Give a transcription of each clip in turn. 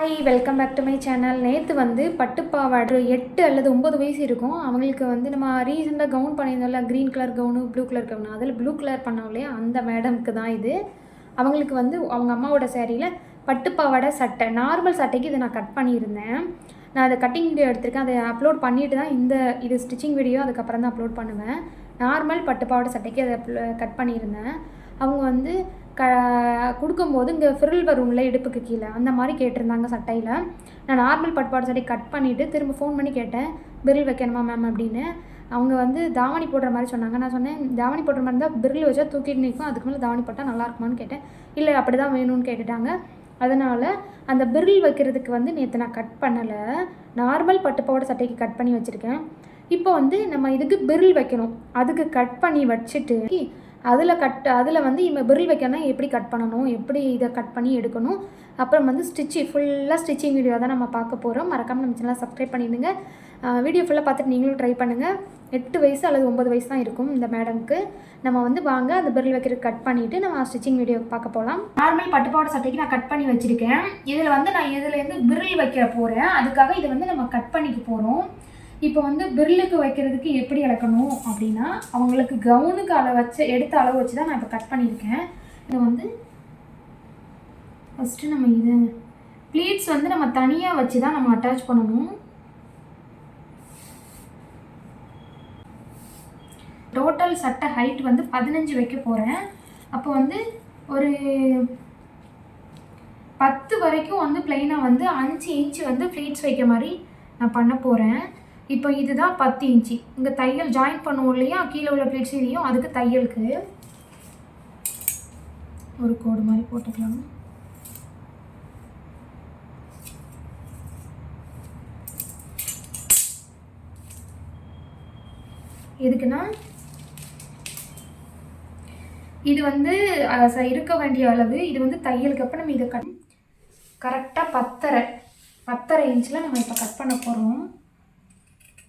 Hi welcome back to my channel நேற்று வந்து பட்டுப்பாவாடு எட்டு அல்லது ஒம்பது வயசு இருக்கும். அவங்களுக்கு வந்து நம்ம ரீசெண்டாக gown பண்ணியிருந்தோம்ல green colour gown blue colour gown அதில் ப்ளூ கலர் பண்ணோம் இல்லையா அந்த மேடம்க்கு தான் இது. அவங்களுக்கு வந்து அவங்க அம்மாவோட சேரீயில் பட்டுப்பாவாடை சட்டை நார்மல் சட்டைக்கு இதை நான் கட் பண்ணியிருந்தேன். நான் அதை கட்டிங் வீடியோ எடுத்திருக்கேன். அதை அப்லோட் பண்ணிட்டு தான் இந்த இது ஸ்டிச்சிங் வீடியோ அதுக்கப்புறம் தான் அப்லோட் பண்ணுவேன். நார்மல் பட்டுப்பாவாடை சட்டைக்கு அதை கட் பண்ணியிருந்தேன். அவங்க வந்து க கொடுக்கும்போது இங்கே ஃப்ரில் வரும்ல இடுப்புக்கு கீழே அந்த மாதிரி கேட்டிருந்தாங்க சட்டையில். நான் நார்மல் பட்பாடு சட்டை கட் பண்ணிவிட்டு திரும்ப ஃபோன் பண்ணி கேட்டேன் பிரில் வைக்கணுமா மேம் அப்படின்னு. அவங்க வந்து தாவணி போடுற மாதிரி சொன்னாங்க. நான் சொன்னேன் தாவணி போடுற மாதிரி இருந்தால் பிரில் வச்சா தூக்கிட்டு நிற்கும் அதுக்கு மேலே தாவணி போட்டால் நல்லா இருக்குமான்னு கேட்டேன். இல்லை அப்படி தான் வேணும்னு கேட்டுட்டாங்க. அதனால் அந்த பிரில் வைக்கிறதுக்கு வந்து நேற்று நான் கட் பண்ணலை. நார்மல் பட்டுப்பாவோட சட்டைக்கு கட் பண்ணி வச்சுருக்கேன். இப்போ வந்து நம்ம இதுக்கு பிரில் வைக்கணும். அதுக்கு கட் பண்ணி வச்சுட்டு அதில் கட் அதில் வந்து இவன் பிரில் வைக்கணும் எப்படி கட் பண்ணணும் எப்படி இதை கட் பண்ணி எடுக்கணும். அப்புறம் வந்து ஸ்டிச்சி ஃபுல்லாக ஸ்டிச்சிங் வீடியோ தான் நம்ம பார்க்க போகிறோம் மறக்காமல் நம்ம சேனலாக சப்ஸ்கிரைப் பண்ணிடுங்க. வீடியோ ஃபுல்லாக பார்த்துட்டு நீங்களும் ட்ரை பண்ணுங்கள் எட்டு வயசு அல்லது ஒம்பது வயசு தான் இருக்கும் இந்த மேடம்க்கு நம்ம வந்து வாங்க அந்த பிரில் வைக்கிறது கட் பண்ணிவிட்டு நம்ம ஸ்டிச்சிங் வீடியோ பார்க்க போகலாம் நார்மல் பட்டுப்பாவோட சட்டைக்கு நான் கட் பண்ணி வச்சுருக்கேன். இதில் வந்து நான் இதுலேருந்து பிரில் வைக்க போகிறேன் அதுக்காக இதை வந்து நம்ம கட் பண்ணிக்க போகிறோம் இப்போ வந்து பிரில்லுக்கு வைக்கிறதுக்கு எப்படி இழக்கணும் அப்படின்னா அவங்களுக்கு கவுனுக்கு அளவு வச்சு எடுத்த அளவு வச்சு தான் நான் இப்போ கட் பண்ணியிருக்கேன். இதை வந்து ஃபஸ்ட்டு நம்ம இது ப்ளீட்ஸ் வந்து நம்ம தனியாக வச்சு தான் நம்ம அட்டாச் பண்ணணும். டோட்டல் சட்டை ஹைட் வந்து பதினஞ்சு வைக்க போகிறேன் அப்போ வந்து ஒரு பத்து வரைக்கும் வந்து பிளெயினாக வந்து அஞ்சு இன்ச்சு வந்து ப்ளீட்ஸ் வைக்க மாதிரி நான் பண்ண போகிறேன் இப்போ இதுதான் பத்து இன்ச்சு. இங்கே தையல் ஜாயின் பண்ணுவோம் இல்லையா? கீழே உள்ள பிளேட்ஸ் இதையும் அதுக்கு தையலுக்கு ஒரு கோடு மாதிரி போட்டுக்கலாம். எதுக்குன்னா இது வந்து ச- இருக்க வேண்டிய அளவு. இது வந்து தையலுக்கு அப்போ நம்ம இதை கட் கரெக்டாக பத்தரை பத்தரை இன்ச்சில் நம்ம இப்போ கட் பண்ண போகிறோம்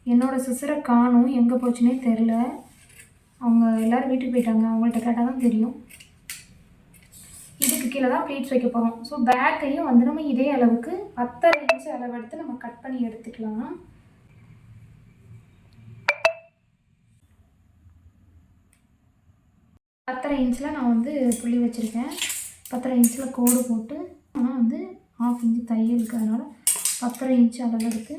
என்னோடய சிசரை காணும். எங்கே போச்சுன்னே தெரில அவங்க எல்லோரும் வீட்டுக்கு போயிட்டாங்க. அவங்கள்ட்ட கேட்டால் தான் தெரியும். இதுக்கு கீழே தான் ப்ளீட்ஸ் வைக்க போகிறோம் ஸோ பேக்கையும் வந்து நம்ம இதே அளவுக்கு பத்தரை இன்ச்சு அளவு எடுத்து நம்ம கட் பண்ணி எடுத்துக்கலாம். பத்தரை இன்ச்சில் நான் வந்து புள்ளி வச்சுருக்கேன். பத்தரை இன்ச்சில் கோடு போட்டு ஆனால் வந்து ஆஃப் இன்ச்சு தையல் அதனால் பத்தரை இன்ச்சு அளவு எடுத்து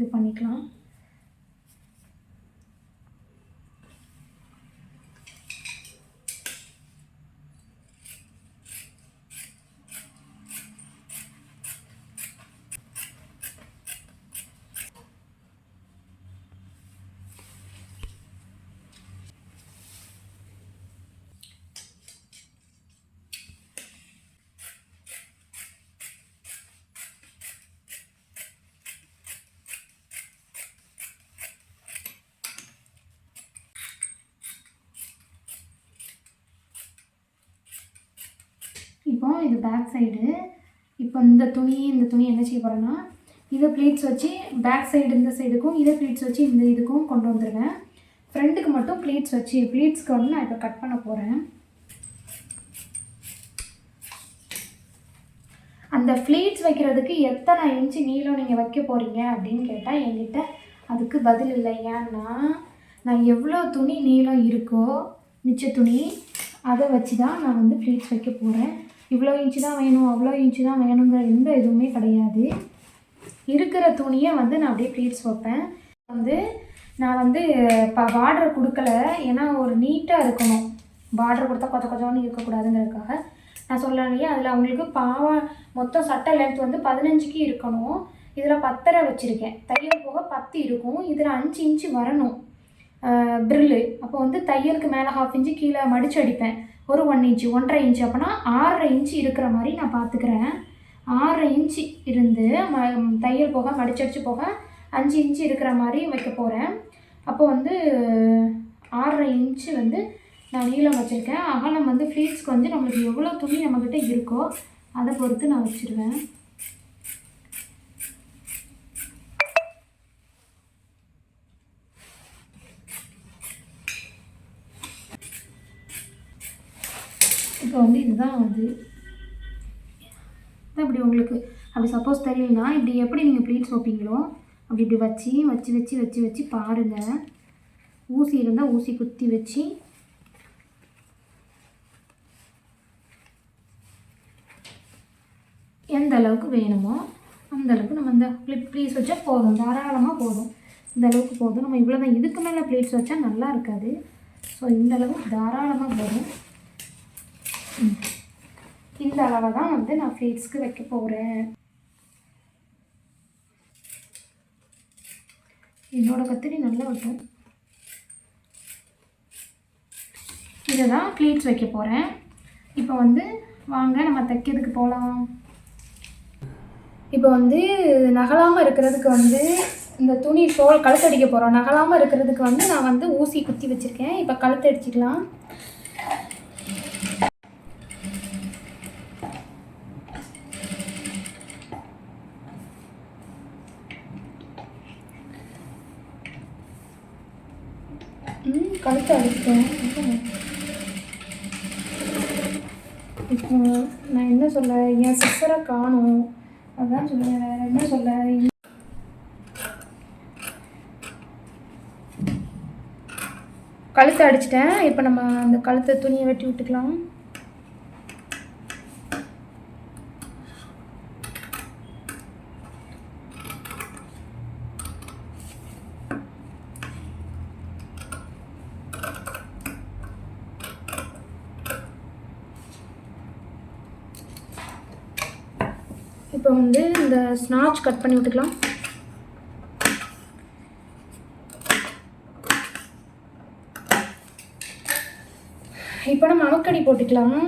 இது பண்ணிக்கலாம். இப்போ இது பேக் சைடு இப்போ இந்த துணி இந்த துணி என்ன செய்ய போகிறேன்னா இதை ப்ளீட்ஸ் வச்சு பேக் சைடு இந்த சைடுக்கும் இதை ப்ளீட்ஸ் வச்சு இந்த இதுக்கும் கொண்டு வந்துடுவேன் ஃப்ரண்ட்டுக்கு மட்டும் ப்ளீட்ஸ் வச்சு ப்ளீட்ஸ்க்கு வந்து நான் இப்போ கட் பண்ண போகிறேன் அந்த ஃப்ளீட்ஸ் வைக்கிறதுக்கு எத்தனை இன்ச்சு நீளம் நீங்கள் வைக்க போகிறீங்க அப்படின்னு கேட்டால் என்கிட்ட அதுக்கு பதில் இல்லை. ஏன்னா நான் எவ்வளோ துணி நீளம் இருக்கோ மிச்ச துணி அதை வச்சு தான் நான் வந்து ஃப்ளீட்ஸ் வைக்க போகிறேன் இவ்வளோ இன்ச்சு தான் வேணும் அவ்வளோ இன்ச்சு தான் வேணுங்கிற எந்த இதுவுமே கிடையாது. இருக்கிற துணியை வந்து நான் அப்படியே ப்ளீட்ஸ் வைப்பேன். வந்து நான் வந்து இப்போ பார்டர் கொடுக்கல. ஏன்னா ஒரு நீட்டாக இருக்கணும். பார்டர் கொடுத்தா கொச்ச கொச்சோன்னு இருக்கக்கூடாதுங்கிறதுக்காக. நான் சொல்லலையே அதில் அவங்களுக்கு பாவா மொத்தம் சட்டை லென்த் வந்து பதினஞ்சுக்கு இருக்கணும். இதில் பத்தரை வச்சுருக்கேன். தையல் போக பத்து இருக்கும். இதில் அஞ்சு இன்ச்சு வரணும். ப்ரில்லு அப்போ வந்து தையலுக்கு மேலே ஹாஃப் இன்ச்சு கீழே மடித்து அடிப்பேன். ஒரு ஒன் இன்ச்சு ஒன்றரை இன்ச்சு அப்போனா ஆறரை இன்ச்சு இருக்கிற மாதிரி நான் பார்த்துக்கிறேன். ஆறரை இன்ச்சு இருந்து ம தையல் போக மடிச்சடிச்சு போக அஞ்சு இன்ச்சு இருக்கிற மாதிரி வைக்க போகிறேன் அப்போ வந்து ஆறரை இன்ச்சு வந்து நான் நீளம் வச்சுருக்கேன். அகலம் வந்து ஃப்ளீட்ஸ்க்கு வந்து நம்மளுக்கு எவ்வளோ துணி நம்மக்கிட்ட இருக்கோ அதை பொறுத்து நான் வச்சுருவேன். இப்போ வந்து இதுதான் வந்து அதான் இப்படி உங்களுக்கு. அப்படி சப்போஸ் தெரியலனா இப்படி எப்படி நீங்கள் ப்ளீட்ஸ் வைப்பீங்களோ அப்படி இப்படி வச்சு வச்சு வச்சு வச்சு வச்சு பாருங்கள் ஊசி இருந்தால் ஊசி குத்தி வச்சு. எந்த அளவுக்கு வேணுமோ அந்த அளவுக்கு நம்ம இந்த ப்ளிப் ப்ளீஸ் வச்சா போதும். தாராளமாக போதும். இந்த அளவுக்கு போதும். நம்ம இவ்வளோ தான் இதுக்கு மேலே ப்ளீட்ஸ் வச்சா நல்லா இருக்காது. ஸோ இந்த அளவுக்கு தாராளமாக போதும். இந்த அளவை தான் வந்து நான் ப்ளீட்ஸ்க்கு வைக்க போகிறேன் என்னோட கத்திரி நல்லா வட்டும். இதை தான் ப்ளீட்ஸ் வைக்க போகிறேன் இப்போ வந்து வாங்க நம்ம தைக்கிறதுக்கு போகலாம் இப்போ வந்து நகலாமல் இருக்கிறதுக்கு வந்து இந்த துணி ஷோல் கழுத்தடிக்க போகிறோம் நகலாமல் இருக்கிறதுக்கு வந்து நான் வந்து ஊசி குத்தி வச்சுருக்கேன். இப்போ கழுத்து அடிச்சிக்கலாம் ம் கழுத்து அடிக்கும் இப்போ நான் என்ன சொல்ல? என் சிஸ்டரை காணும். அதான் சொல்லுவேன் வேறு என்ன சொல்ல? கழுத்தை அடிச்சிட்டேன். இப்போ நம்ம அந்த கழுத்தை துணியை வெட்டி விட்டுக்கலாம் இப்போ வந்து இந்த ஸ்நாச் கட் பண்ணி விட்டுக்கலாம். இப்போ நம்ம அவக்கடி போட்டுக்கலாம்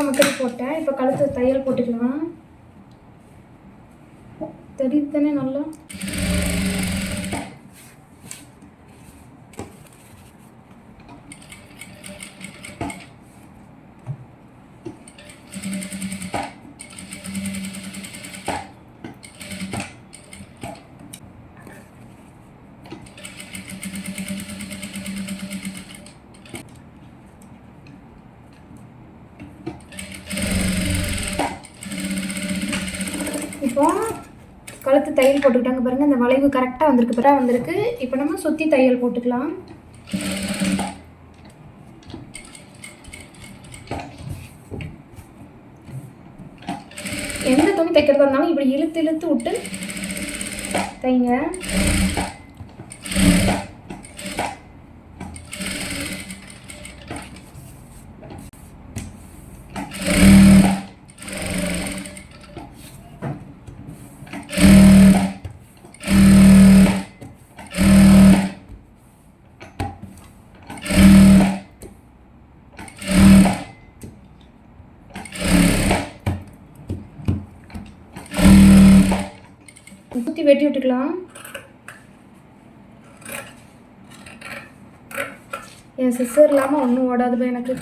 அவக்கடி போட்டேன் இப்போ கழுத்து தையல் போட்டுக்கலாம் தெரியுது தானே நல்லா இப்போ வளர்த்து தையல் போட்டுக்கிட்டாங்க பாருங்கள் அந்த வளைவு கரெக்டாக வந்திருக்கு பிறகு வந்திருக்கு. இப்போ நம்ம சுற்றி தையல் போட்டுக்கலாம். எந்த துணி தைக்கிறதா இருந்தாலும் இப்படி இழுத்து இழுத்து விட்டு தைங்க. சுற்றி வெட்டி விட்டுக்கலாம். என் சிஸ்டர் இல்லாமல் ஒன்றும் ஓடாதுப்பா எனக்கு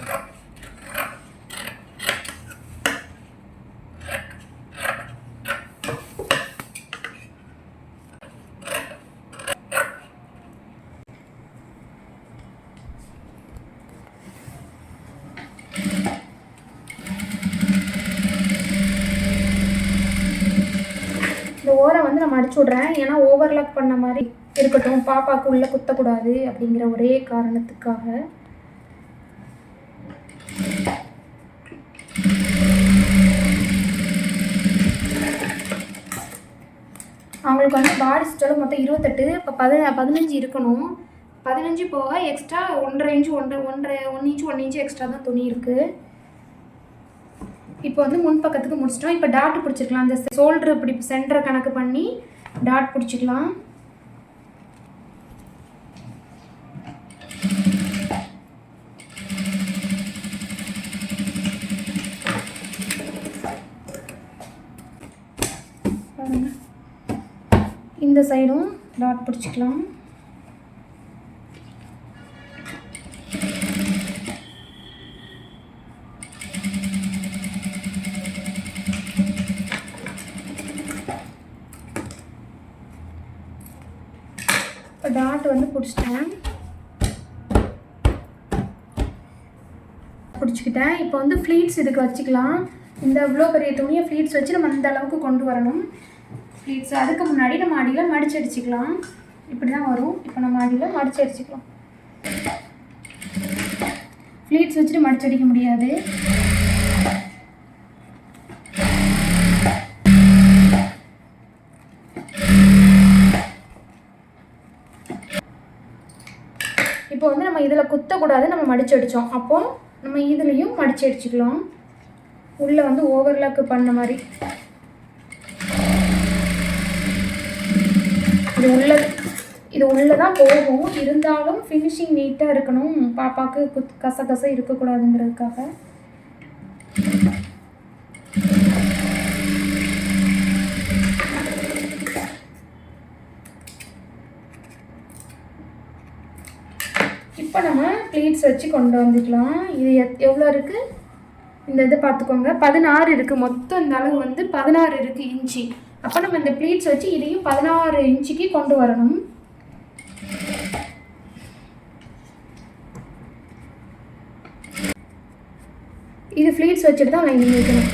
இந்த ஓரம் வந்து நம்ம அடிச்சு விடுறேன் ஏன்னா ஓவர்லாக் பண்ண மாதிரி இருக்கட்டும் பாப்பாவுக்கு உள்ளே குத்தக்கூடாது அப்படிங்கிற ஒரே காரணத்துக்காக. அவங்களுக்கு வந்து பாடி ஸ்டெல் மொத்தம் இருபத்தெட்டு இப்போ பதி பதினஞ்சு இருக்கணும். பதினஞ்சு போக எக்ஸ்ட்ரா ஒன்றரை இன்ச்சு ஒன்றரை ஒன்றரை one inch one inch extra தான் துணி இருக்குது இப்போ வந்து முன் பக்கத்துக்கு முடிச்சிட்டோம். இப்போ டாட்டு பிடிச்சிக்கலாம் அந்த ஷோல்டர் இப்படி சென்டரை கணக்கு பண்ணி டாட் பிடிச்சிக்கலாம். இந்த சைடும் டாட் பிடிச்சிக்கலாம். டாட் வந்து பிடிச்சிட்டேன். பிடிச்சிக்கிட்டேன். இப்போ வந்து ஃப்ளீட்ஸ் இதுக்கு வச்சுக்கலாம். இந்த இவ்வளோ பெரிய துணியை ஃப்ளீட்ஸ் வச்சு நம்ம இந்த அளவுக்கு கொண்டு வரணும். ஃப்ளீட்ஸ் அதுக்கு முன்னாடி நம்ம அடியில் மடிச்சு அடிச்சுக்கலாம். இப்படி தான் வரும். இப்போ நம்ம அடியில் மடிச்சு அடிச்சுக்கலாம். ஃப்ளீட்ஸ் வச்சுட்டு மடிச்சு அடிக்க முடியாது. நம்ம இதில் குத்தக்கூடாது நம்ம மடிச்சு அடித்தோம் அப்போ நம்ம இதுலேயும் மடிச்சு அடிச்சுக்கலாம். உள்ளே வந்து ஓவர்லாக்கு பண்ண மாதிரி. இது உள்ள இது உள்ளே தான் போகும். இருந்தாலும் ஃபினிஷிங் நீட்டாக இருக்கணும். பாப்பாவுக்கு குத் கச கச இருக்கக்கூடாதுங்கிறதுக்காக. இப்போ நம்ம ப்ளீட்ஸ் வச்சு கொண்டு வந்துக்கலாம். இது எத் எவ்வளோ இருக்குது இந்த இது பார்த்துக்கோங்க. பதினாறு இருக்குது மொத்தம் இந்த அளவு வந்து பதினாறு இருக்குது இன்ச்சு. அப்போ நம்ம இந்த ப்ளீட்ஸ் வச்சு இதையும் பதினாறு இன்ச்சுக்கு கொண்டு வரணும். இது ஃப்ளீட்ஸ் வச்சுட்டு தான் லைனிங் வைக்கணும்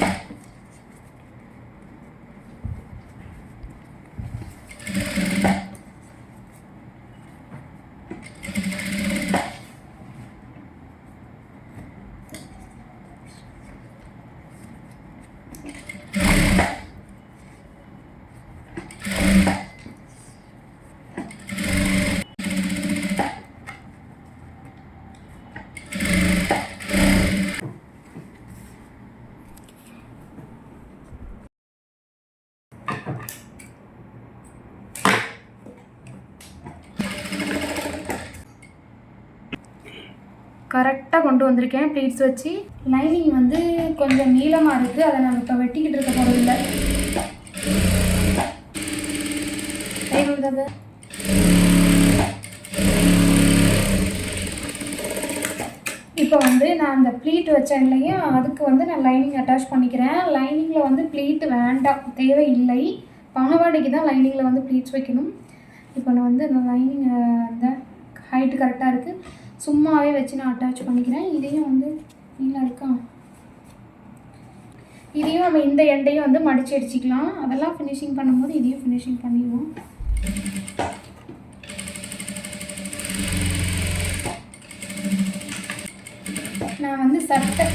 கரெக்டாக கொண்டு வந்திருக்கேன். ப்ளீட்ஸ் வச்சு லைனிங் வந்து கொஞ்சம் நீளமாக இருக்குது அதை நான் இப்போ வெட்டிக்கிட்டு இருக்க போகிறது இல்லை. இப்போ வந்து நான் அந்த ப்ளீட் வச்சேன் இல்லையா அதுக்கு வந்து நான் லைனிங் அட்டாச் பண்ணிக்கிறேன். லைனிங்கில் வந்து ப்ளீட் வேண்டாம். தேவையில்லை. பாவாடைக்கு தான் லைனிங்கில் வந்து ப்ளீட்ஸ் வைக்கணும். இப்போ நான் வந்து அந்த லைனிங் அந்த ஹைட்டு கரெக்டாக இருக்குது சும்மாவே வச்சு நான் அட்டாச் பண்ணிக்கிறேன். இதையும் வந்து நீங்களா இருக்கா? இதையும் நம்ம இந்த எண்டையும் வந்து மடிச்சு அடிச்சிக்கலாம். அதெல்லாம் ஃபினிஷிங் பண்ணும்போது இதையும் ஃபினிஷிங் பண்ணிடுவோம். நான் வந்து சட்டை.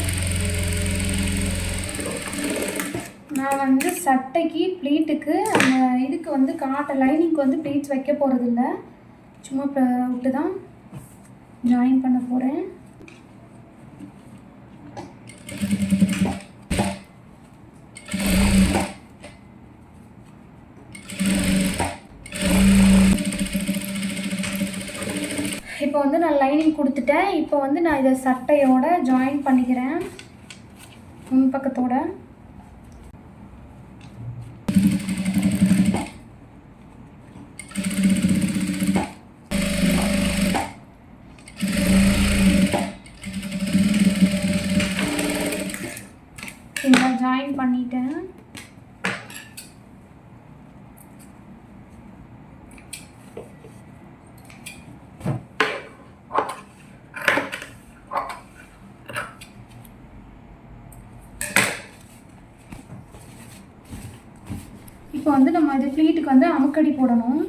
நான் வந்து சட்டைக்கு ப்ளீட்டுக்கு அந்த இதுக்கு வந்து காட்ட லைனிங்க்கு வந்து ப்ளீட்ஸ் வைக்க போகிறதில்ல சும்மா விட்டு தான் ஜாயின் பண்ண போகிறேன் இப்போ வந்து நான் லைனிங் கொடுத்துட்டேன். இப்போ வந்து நான் இதை சட்டையோட ஜாயின் பண்ணிக்கிறேன். முன் பக்கத்தோட இதை ஜாயின் பண்ணிட்டேன் இப்போ வந்து நம்ம இது ஃப்ளீட்டுக்கு வந்து அமுக்கடி போடணும்.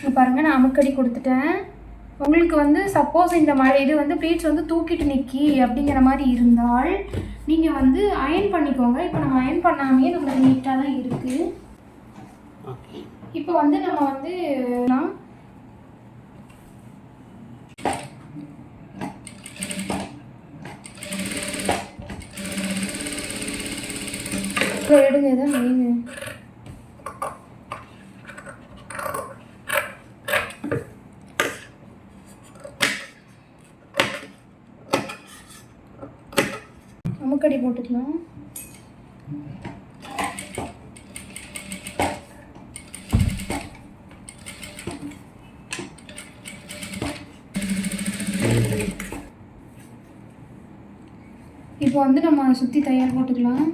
பாருங்கள் பாருங்க நான் அமுக்கடி கொடுத்துட்டேன். உங்களுக்கு வந்து சப்போஸ் இந்த மாதிரி இது வந்து ப்ளீட்ஸ் வந்து தூக்கிட்டு நிற்கி அப்படிங்கிற மாதிரி இருந்தால் நீங்கள் வந்து அயன் பண்ணிக்கோங்க. இப்போ நம்ம அயன் பண்ணாமே நம்மளுக்கு நீட்டாக தான் இருக்குது இப்போ வந்து நம்ம வந்து எடுங்க இதை மெயின் போட்டுக்கலாம் இப்போ வந்து நம்ம சுற்றி தயார் போட்டுக்கலாம்.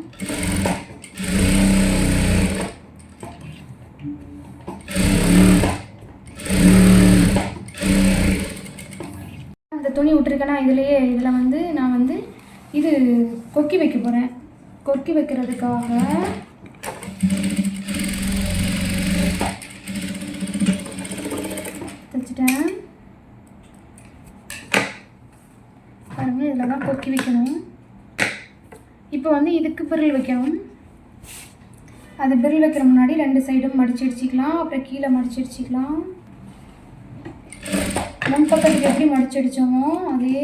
அந்த துணி விட்டுருக்கேன்னா இதுலேயே இதில் வந்து நான் வந்து இது கொக்கி வைக்க போகிறேன் கொக்கி வைக்கிறதுக்காக தைச்சிட்டேன் பாருங்க இதில் தான் கொக்கி வைக்கணும். இப்போ வந்து இதுக்கு பிரில் வைக்கணும். அது பிரில் வைக்கிற முன்னாடி ரெண்டு சைடும் மடிச்சு அடிச்சிக்கலாம் அப்புறம் கீழே மடிச்சு அடிச்சிக்கலாம் முன் பக்கத்துக்கு எப்படி மடிச்சு அடித்தோமோ அதே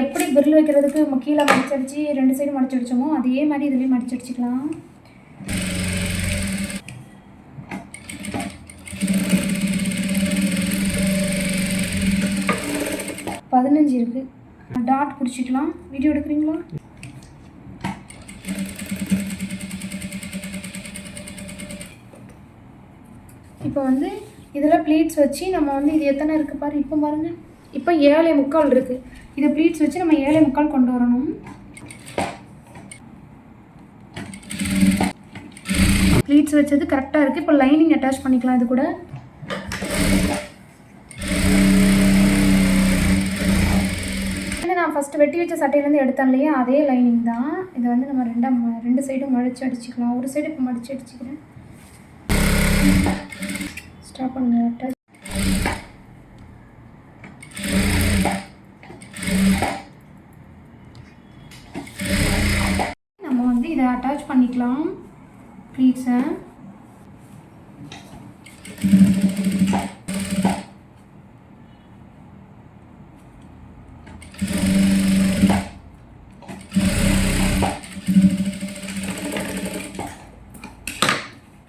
எப்படி பிரில் வைக்கிறதுக்கு நம்ம கீழே மடிச்சு அடிச்சு ரெண்டு சைடும் மடிச்சடிச்சோமோ அதே மாதிரி இதுலேயும் மடிச்சு அடிச்சுக்கலாம் பதினஞ்சு இருக்கு. டாட் பிடிச்சிக்கலாம். வீடியோ எடுக்கிறீங்களா? இப்போ வந்து இதில் ப்ளீட்ஸ் வச்சு நம்ம வந்து இது எத்தனை இருக்குது பாரு. இப்போ பாருங்க. இப்போ ஏழை முக்கால் இருக்குது இதை ப்ளீட்ஸ் வச்சு நம்ம ஏழை முக்கால் கொண்டு வரணும். ப்ளீட்ஸ் வச்சது கரெக்டாக இருக்குது இப்போ லைனிங் அட்டாச் பண்ணிக்கலாம் இது கூட. நான் ஃபஸ்ட்டு வெட்டி வச்ச சட்டையிலேருந்து எடுத்தேன் இல்லையா? அதே லைனிங் தான். இதை வந்து நம்ம ரெண்டாம் ம- ரெண்டு சைடும் மடிச்சு அடிச்சுக்கலாம். ஒரு சைடு இப்போ மடிச்சு அடிச்சுக்கிறேன். ஸ்டாப் பண்ணுங்க அட்டாச் நம்ம வந்து இதை அட்டாச் பண்ணிக்கலாம். ப்ளீட்ஸை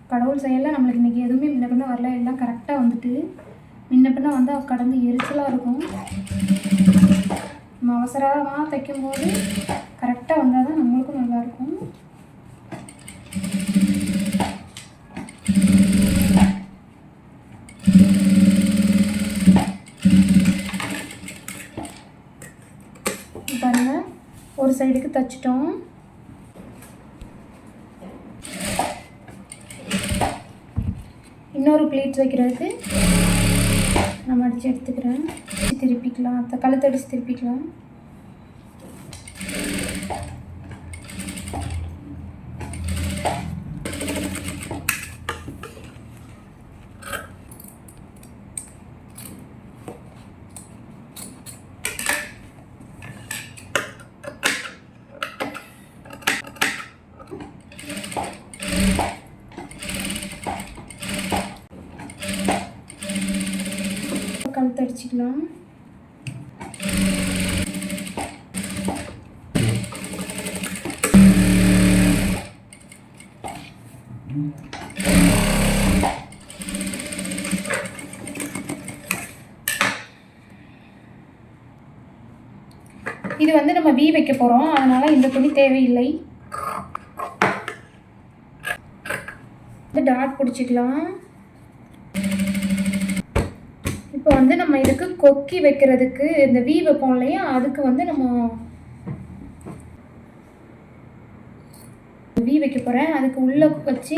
கடவுள் செயலில் நம்மளுக்கு இன்றைக்கி எதுவுமே முன்ன பின்ன வரல. எல்லாம் கரெக்டாக வந்துட்டு முன்ன பின்ன வந்து கடந்து எரிச்சலாக இருக்கும். நம்ம அவசரமாக தைக்கும்போது கரெக்டாக வந்தால் தான் நம்மளுக்கும் நல்லாயிருக்கும் ஒரு சைடுக்கு தைச்சிட்டோம். இன்னொரு பிளேட் வைக்கிறதுக்கு நான் அடித்து எடுத்துக்கிறேன். திருப்பிக்கலாம். கழுத்தடிச்சு திருப்பிக்கலாம். இது வந்து நம்ம வி வைக்க போகிறோம் அதனால் இந்த துணி தேவையில்லை. இந்த டாட் பிடிச்சிக்கலாம். இப்போ வந்து நம்ம இதுக்கு கொக்கி வைக்கிறதுக்கு இந்த வி வைப்போம் இல்லையா? அதுக்கு வந்து நம்ம வி வைக்க போகிறேன் அதுக்கு உள்ளே வச்சு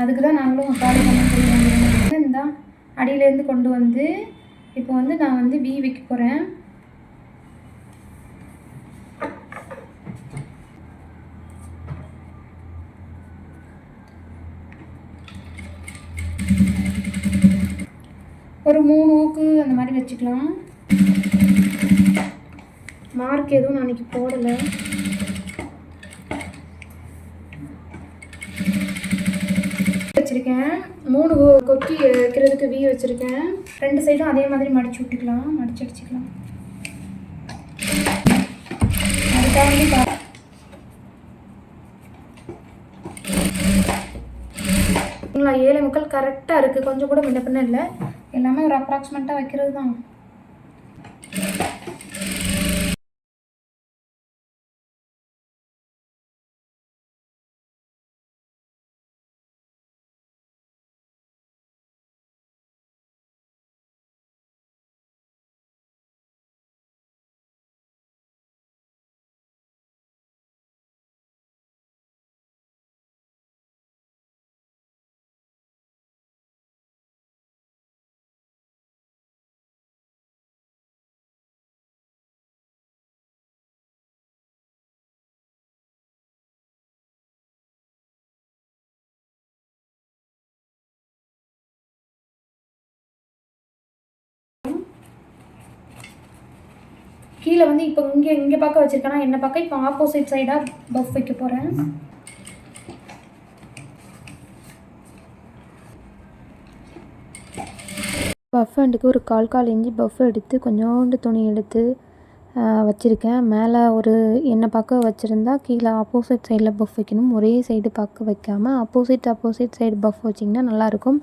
அதுக்கு தான் நாங்களும் காலி பண்ண சொல்லி இந்த அடியிலேருந்து கொண்டு வந்து இப்போ வந்து நான் வந்து வி வைக்க போகிறேன் ஒரு மூணு ஊக்கு அந்த மாதிரி வச்சுக்கலாம். மார்க் எதுவும் நான் அன்றைக்கி போடலை. வச்சுருக்கேன். மூணு கொக்கி வைக்கிறதுக்கு வீ வச்சுருக்கேன். ரெண்டு சைடும் அதே மாதிரி மடிச்சு விட்டுக்கலாம். மடிச்சு அடிச்சுக்கலாம். கரெக்டாக ஏழு முக்கள் கரெக்டாக இருக்குது கொஞ்சம் கூட முன்ன பின்ன இல்லை. எல்லாமே ஒரு அப்ராக்சிமேட்டாக வைக்கிறது தான் கீழே வந்து இப்போ இங்கே இங்கே பார்க்க வச்சிருக்கேன்னா என்ன பார்க்க இப்போ ஆப்போசிட் சைடாக பஃப் வைக்க போகிறேன் பஃப் அண்டுக்கு ஒரு கால் கால் இஞ்சி பஃப் எடுத்து கொஞ்சோண்டு துணி எடுத்து வச்சுருக்கேன். மேலே ஒரு எண்ணெய் பார்க்க வச்சுருந்தா கீழே ஆப்போசிட் சைடில் பஃப் வைக்கணும். ஒரே சைடு பார்க்க வைக்காமல் ஆப்போசிட் ஆப்போசிட் சைடு பஃப் வச்சிங்கன்னா நல்லாயிருக்கும்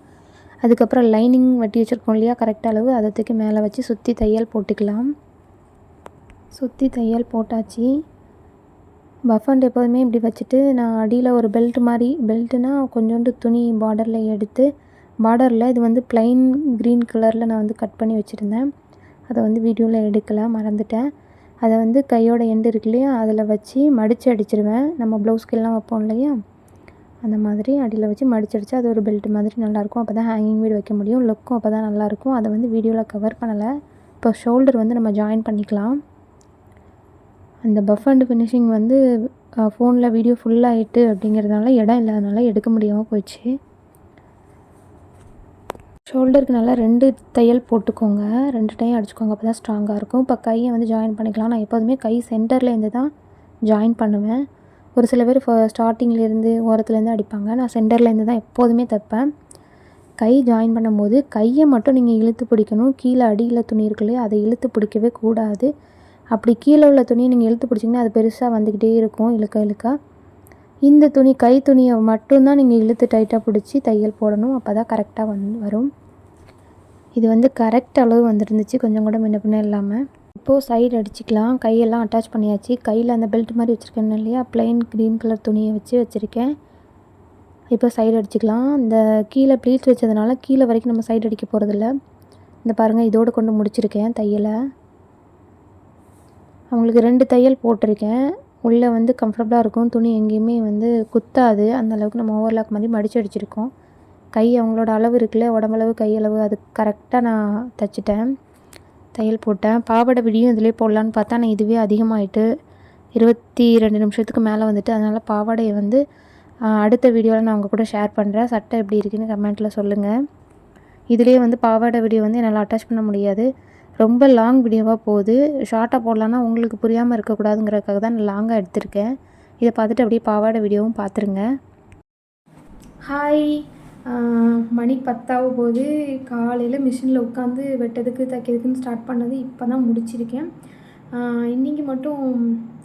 அதுக்கப்புறம் லைனிங் வெட்டி வச்சுருக்கோம் இல்லையா? கரெக்ட் அளவு. அதை தூக்கி மேலே வச்சு சுற்றி தையல் போட்டுக்கலாம். சுற்றி தையல் போட்டாச்சு. பஃபண்ட் எப்போதுமே இப்படி வச்சுட்டு நான் அடியில் ஒரு பெல்ட் மாதிரி பெல்ட்டுனா கொஞ்சோண்டு துணி பார்டரில் எடுத்து பார்டரில் இது வந்து ப்ளைன் க்ரீன் கலரில் நான் வந்து கட் பண்ணி வச்சுருந்தேன். அதை வந்து வீடியோவில் எடுக்கலை மறந்துட்டேன். அதை வந்து கையோட எண்டு இருக்கு இல்லையா அதில் வச்சு மடித்து அடிச்சிருவேன். நம்ம ப்ளவுஸ்க்கெல்லாம் வைப்போம் இல்லையா? அந்த மாதிரி அடியில் வச்சு மடிச்சு அடிச்சா அது ஒரு பெல்ட் மாதிரி நல்லாயிருக்கும் அப்போ தான் ஹேங்கிங் வீடு வைக்க முடியும். லுக்கும் அப்போ தான் நல்லாயிருக்கும் அதை வந்து வீடியோவில் கவர் பண்ணலை. இப்போ ஷோல்டர் வந்து நம்ம ஜாயின் பண்ணிக்கலாம். அந்த பஃப் அண்ட் ஃபினிஷிங் வந்து ஃபோனில் வீடியோ ஃபுல்லாகிட்டு அப்படிங்கிறதுனால இடம் இல்லாதனால எடுக்க முடியாமல் போயிடுச்சு. ஷோல்டருக்கு நல்லா ரெண்டு தையல் போட்டுக்கோங்க. ரெண்டு டைம் அடிச்சுக்கோங்க அப்போ தான் ஸ்ட்ராங்காக இருக்கும். இப்போ கையை வந்து ஜாயின் பண்ணிக்கலாம். நான் எப்போதுமே கை சென்டர்லேருந்து தான் ஜாயின் பண்ணுவேன். ஒரு சில பேர் ஸ்டார்டிங்லேருந்து ஓரத்துலேருந்து அடிப்பாங்க. நான் சென்டர்லேருந்து தான் எப்போதுமே தைப்பேன். கை ஜாயின் பண்ணும்போது கையை மட்டும் நீங்கள் இழுத்து பிடிக்கணும். கீழே அடியில் துணி இருக்குல்லையே அதை இழுத்து பிடிக்கவே கூடாது. அப்படி கீழே உள்ள துணியை நீங்கள் இழுத்து பிடிச்சிங்கன்னா அது பெருசாக வந்துக்கிட்டே இருக்கும் இழுக்க இழுக்க. இந்த துணி கை துணியை மட்டும்தான் நீங்கள் இழுத்து டைட்டாக பிடிச்சி தையல் போடணும். அப்போ தான் கரெக்டாக வந்து வரும். இது வந்து கரெக்ட் அளவு வந்துருந்துச்சு. கொஞ்சம் கூட முன்ன பின்ன இல்லாமல் இப்போது சைடு அடிச்சுக்கலாம். கையெல்லாம் அட்டாச் பண்ணியாச்சு. கையில் அந்த பெல்ட் மாதிரி வச்சுருக்கேன் இல்லையா? ப்ளைன் க்ரீன் கலர் துணியை வச்சு வச்சுருக்கேன். இப்போ சைடு அடிச்சுக்கலாம். இந்த கீழே ப்ளீட் வச்சதுனால கீழே வரைக்கும் நம்ம சைடு அடிக்க போகிறதில்ல இந்த பாருங்கள் இதோடு கொண்டு முடிச்சிருக்கேன் தையலை. அவங்களுக்கு ரெண்டு தையல் போட்டிருக்கேன். உள்ளே வந்து கம்ஃபர்டபுளாக இருக்கும். துணி எங்கேயுமே வந்து குத்தாது. அந்த அளவுக்கு நம்ம ஓவர்லாக் மாதிரி மடித்து அடிச்சிருக்கோம். கை அவங்களோட அளவு இருக்குல்ல? உடம்பளவு கையளவு அது கரெக்டாக நான் தைச்சிட்டேன். தையல் போட்டேன். பாவாடை விடியும் இதிலே போடலான்னு பார்த்தா நான் இதுவே அதிகமாகிட்டு இருபத்தி ரெண்டு நிமிஷத்துக்கு மேலே வந்துட்டு அதனால் பாவாடையை வந்து அடுத்த வீடியோவில் நான் உங்கள் கூட ஷேர் பண்ணுறேன் சட்டை எப்படி இருக்குன்னு கமெண்ட்டில் சொல்லுங்கள் இதுலேயே வந்து பாவாடை வீடியோ வந்து என்னால் அட்டாச் பண்ண முடியாது. ரொம்ப லாங் வீடியோவாக போகுது. ஷார்ட்டாக போடலான்னா உங்களுக்கு புரியாமல் இருக்கக்கூடாதுங்கிறதுக்காக தான் நான் லாங்காக எடுத்திருக்கேன். இதை பார்த்துட்டு அப்படியே பாவாடை வீடியோவும் பார்த்துருங்க. ஹாய் மணி பத்தாக போது காலையில் மிஷினில் உட்காந்து வெட்டதுக்கு தைக்கிறதுக்குன்னு ஸ்டார்ட் பண்ணது இப்போ தான் முடிச்சிருக்கேன் இன்றைக்கி மட்டும்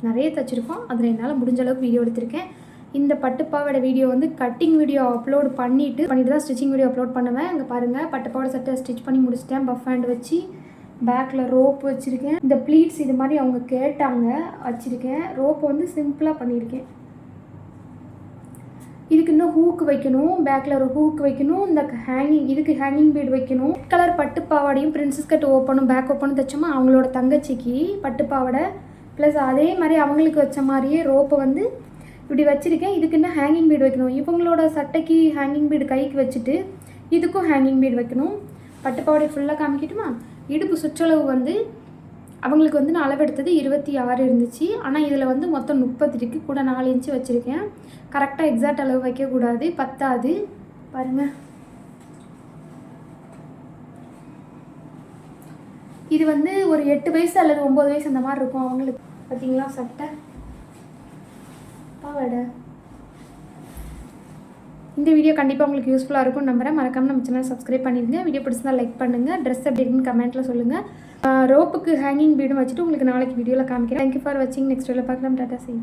நிறைய தைச்சிருக்கோம். அதில் என்னால் முடிஞ்ச அளவுக்கு வீடியோ எடுத்திருக்கேன். இந்த பட்டுப்பாவோட வீடியோ வந்து கட்டிங் வீடியோ அப்லோட் பண்ணிவிட்டு பண்ணிட்டு தான் ஸ்டிச்சிங் வீடியோ அப்லோட் பண்ணுவேன். அங்கே பாருங்கள் பட்டுப்பாவோட சட்டை ஸ்டிச் பண்ணி முடிச்சிட்டேன். பஃப் ஹேண்ட் வச்சு. பேக்கில் ரோப் வச்சுருக்கேன். இந்த ப்ளீட்ஸ் இது மாதிரி அவங்க கேட்டாங்க வச்சுருக்கேன். ரோப் வந்து சிம்பிளாக பண்ணியிருக்கேன். இதுக்கு இன்னும் ஹூக் வைக்கணும் பேக்கில் ஒரு ஹூக் வைக்கணும் இந்த ஹேங்கிங் இதுக்கு ஹேங்கிங் பீட் வைக்கணும். கலர் பட்டு பாவாடையும் பிரின்சஸ் கட் ஓப்பனும் பேக் ஓப்பனும் தைச்சோமா அவங்களோட தங்கச்சிக்கு பட்டு பாவாடை. ப்ளஸ் அதே மாதிரி அவங்களுக்கு வச்ச மாதிரியே ரோப்பை வந்து இப்படி வச்சுருக்கேன். இதுக்கு இன்னும் ஹேங்கிங் பீட் வைக்கணும். இவங்களோட சட்டைக்கு ஹேங்கிங் பீடு கைக்கு வச்சுட்டு இதுக்கும் ஹேங்கிங் பீட் வைக்கணும். பட்டு பாவாடை ஃபுல்லாக காமிக்கட்டுமா? இடுப்பு சுற்றளவு வந்து அவங்களுக்கு வந்து நான் அளவெடுத்தது இருபத்தி ஆறு இருந்துச்சு. ஆனால் இதில் வந்து மொத்தம் முப்பது இருக்குது கூட நாலு இன்ச்சு வச்சுருக்கேன். கரெக்டாக எக்ஸாக்ட் அளவு வைக்கக்கூடாது. பத்தாது. பாருங்கள் இது வந்து ஒரு எட்டு வயசு அல்லது ஒம்பது வயசு அந்த மாதிரி இருக்கும். அவங்களுக்கு. பார்த்தீங்களா சட்டை? பாவாடை. இந்த வீடியோ கண்டிப்பாக உங்களுக்கு யூஸ்ஃபுல்லாக இருக்கும் நம்புகிறேன் மறக்காமல் நம்ம சேனல் சப்ஸ்கிரைப் பண்ணிடுங்க. வீடியோ பிடிச்சிருந்தா லைக் பண்ணுங்கள் ட்ரெஸ் எப்படி இருக்குன்னு கமெண்ட்டில் சொல்லுங்கள் ரோப்புக்கு ஹேங்கிங் பீடும் வச்சுட்டு உங்களுக்கு நாளைக்கு வீடியோவில் காமிக்கிறேன். தேங்க்யூ ஃபார் வாட்சிங் நெக்ஸ்ட் வீடியோவில் பார்க்கலாம். Tata C